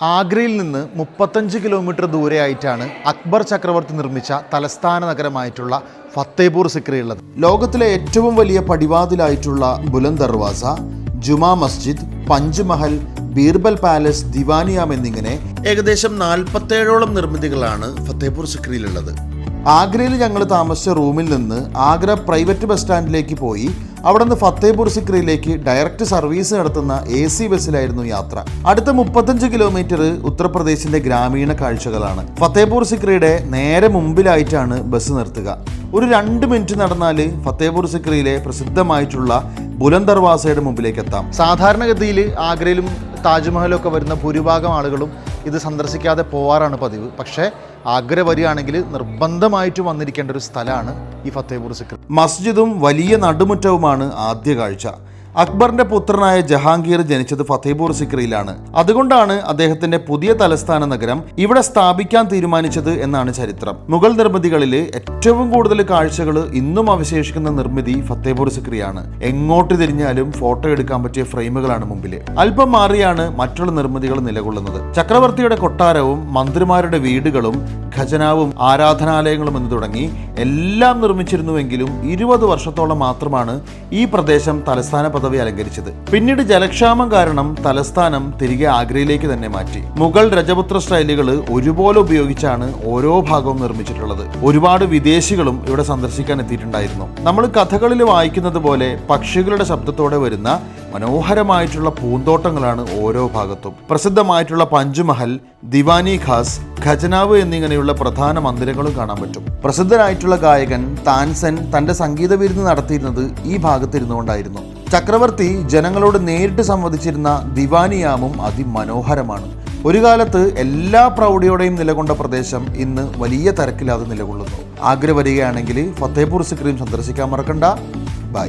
ആഗ്രയിൽ നിന്ന് മുപ്പത്തഞ്ച് കിലോമീറ്റർ ദൂരെയായിട്ടാണ് അക്ബർ ചക്രവർത്തി നിർമ്മിച്ച തലസ്ഥാന നഗരമായിട്ടുള്ള ഫത്തേപൂർ സിക്രി ഉള്ളത്. ലോകത്തിലെ ഏറ്റവും വലിയ പടിവാതിലായിട്ടുള്ള ബുലന്ദ് ദർവാസ ജുമാ മസ്ജിദ് പഞ്ച്മഹൽ ബീർബൽ പാലസ് ദിവാനിയാം എന്നിങ്ങനെ ഏകദേശം നാൽപ്പത്തേഴോളം നിർമ്മിതികളാണ് ഫത്തേപൂർ സിക്രിയിലുള്ളത്. ആഗ്രയിൽ ഞങ്ങൾ താമസിച്ച റൂമിൽ നിന്ന് ആഗ്ര പ്രൈവറ്റ് ബസ് സ്റ്റാൻഡിലേക്ക് പോയി അവിടെ നിന്ന് ഫത്തേപൂർ സിക്രിയിലേക്ക് ഡയറക്റ്റ് സർവീസ് നടത്തുന്ന എ സി ബസ്സിലായിരുന്നു യാത്ര. അടുത്ത മുപ്പത്തഞ്ച് കിലോമീറ്റർ ഉത്തർപ്രദേശിന്റെ ഗ്രാമീണ കാഴ്ചകളാണ്. ഫത്തേപൂർ സിക്രിയുടെ നേരെ മുമ്പിലായിട്ടാണ് ബസ് നിർത്തുക. ഒരു രണ്ട് മിനിറ്റ് നടന്നാൽ ഫത്തേപൂർ സിക്രിയിലെ പ്രസിദ്ധമായിട്ടുള്ള ബുലന്ദർവാസയുടെ മുമ്പിലേക്ക് എത്താം. സാധാരണഗതിയിൽ ആഗ്രയിലും താജ്മഹലും ഒക്കെ വരുന്ന ഭൂരിഭാഗം ആളുകളും ഇത് സന്ദർശിക്കാതെ പോവാറാണ് പതിവ്. പക്ഷേ ആഗ്ര വരികയാണെങ്കിൽ നിർബന്ധമായിട്ട് വന്നിരിക്കേണ്ട ഒരു സ്ഥലമാണ് ഈ ഫത്തേപൂർ സിക്രി. മസ്ജിദും വലിയ നടുമുറ്റവുമാണ് ആദ്യ കാഴ്ച. അക്ബറിന്റെ പുത്രനായ ജഹാംഗീർ ജനിച്ചത് ഫത്തേപൂർ സിക്രിയിലാണ്. അതുകൊണ്ടാണ് അദ്ദേഹത്തിന്റെ പുതിയ തലസ്ഥാന നഗരം ഇവിടെ സ്ഥാപിക്കാൻ തീരുമാനിച്ചത് എന്നാണ് ചരിത്രം. മുഗൾ നിർമ്മിതികളിൽ ഏറ്റവും കൂടുതൽ കാഴ്ചകൾ ഇന്നും അവശേഷിക്കുന്ന നിർമ്മിതി ഫത്തേപൂർ സിക്രിയാണ്. എങ്ങോട്ട് തിരിഞ്ഞാലും ഫോട്ടോ എടുക്കാൻ പറ്റിയ ഫ്രെയിമുകളാണ് മുമ്പിൽ അല്പം മാറിയാണ് മറ്റുള്ള നിർമ്മിതികൾ നിലകൊള്ളുന്നത്. ചക്രവർത്തിയുടെ കൊട്ടാരവും മന്ത്രിമാരുടെ വീടുകളും ഖജനാവും ആരാധനാലയങ്ങളും എന്ന് തുടങ്ങി എല്ലാം നിർമ്മിച്ചിരുന്നുവെങ്കിലും ഇരുപത് വർഷത്തോളം മാത്രമാണ് ഈ പ്രദേശം തലസ്ഥാന പദവി അലങ്കരിച്ചത്. പിന്നീട് ജലക്ഷാമം കാരണം തലസ്ഥാനം തിരികെ ആഗ്രയിലേക്ക് തന്നെ മാറ്റി. മുഗൾ രജപുത്ര സ്റ്റൈലുകൾ ഒരുപോലെ ഉപയോഗിച്ചാണ് ഓരോ ഭാഗവും നിർമ്മിച്ചിട്ടുള്ളത്. ഒരുപാട് വിദേശികളും ഇവിടെ സന്ദർശിക്കാൻ എത്തിയിട്ടുണ്ടായിരുന്നു. നമ്മൾ കഥകളിൽ വായിക്കുന്നത് പോലെ പക്ഷികളുടെ ശബ്ദത്തോടെ വരുന്ന മനോഹരമായിട്ടുള്ള പൂന്തോട്ടങ്ങളാണ് ഓരോ ഭാഗത്തും. പ്രസിദ്ധമായിട്ടുള്ള പഞ്ചുമഹൽ ദിവാനി ഖാസ് ഖജനാവ് എന്നിങ്ങനെയുള്ള പ്രധാന മന്ദിരങ്ങളും കാണാൻ പറ്റും. പ്രസിദ്ധനായിട്ടുള്ള ഗായകൻ താൻസൻ തന്റെ സംഗീത വിരുന്ന് നടത്തിയിരുന്നത് ഈ ഭാഗത്തിരുന്നുകൊണ്ടായിരുന്നു. ചക്രവർത്തി ജനങ്ങളോട് നേരിട്ട് സംവദിച്ചിരുന്ന ദിവാനിയാമും അതിമനോഹരമാണ്. ഒരു കാലത്ത് എല്ലാ പ്രൗഢിയോടെയും നിലകൊണ്ട പ്രദേശം ഇന്ന് വലിയ തിരക്കില്ലാതെ നിലകൊള്ളുന്നു. ആഗ്ര വരികയാണെങ്കിൽ ഫത്തേപൂർ സിക്രീം സന്ദർശിക്കാൻ മറക്കണ്ട. ബൈ.